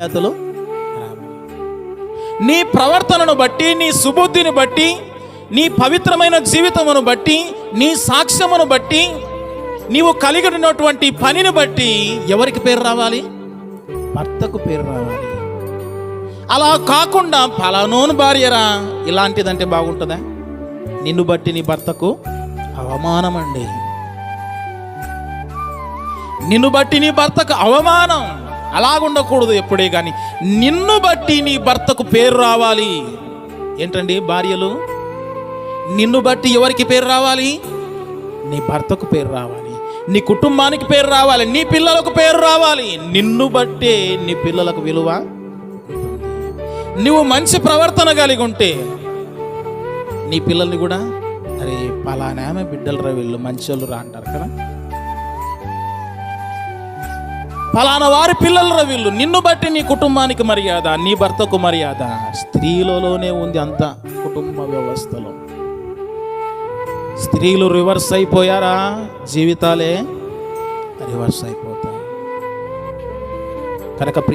అతలు నీ ప్రవర్తనను బట్టి నీ సుబుద్ధిని బట్టి నీ పవిత్రమైన జీవితమును బట్టి నీ సాక్ష్యమును బట్టి నీవు కలిగి ఉన్నటువంటి పనిని బట్టి ఎవరికి పేరు రావాలి? భర్తకు పేరు రావాలి. అలా కాకుండా ఫలానోను భార్యరా ఇలాంటిదంటే బాగుంటుందా? నిన్ను బట్టి నీ భర్తకు అవమానం అండి నిన్ను బట్టి నీ భర్తకు అవమానం. అలాగుండకూడదు ఎప్పుడే కానీ నిన్ను బట్టి నీ భర్తకు పేరు రావాలి. ఏంటండి భార్యలు? నిన్ను బట్టి ఎవరికి పేరు రావాలి? నీ భర్తకు పేరు రావాలి. నీ కుటుంబానికి పేరు రావాలి. నీ పిల్లలకు పేరు రావాలి. నిన్ను బట్టే నీ పిల్లలకు విలువ నువ్వు మంచి ప్రవర్తన కలిగి ఉంటే నీ పిల్లల్ని కూడా అరే పలానా బిడ్డలు రా వీళ్ళు మంచి వాళ్ళు రా అంటారు కదా. ఫలానా వారి పిల్లలు రా వీళ్ళు? నిన్ను బట్టి నీ కుటుంబానికి మర్యాద నీ భర్తకు మర్యాద. స్త్రీలలోనే ఉంది అంత కుటుంబ వ్యవస్థలో. స్త్రీలు రివర్స్ అయిపోయారా? జీవితాలే రివర్స్ అయిపోతాయి. కనుక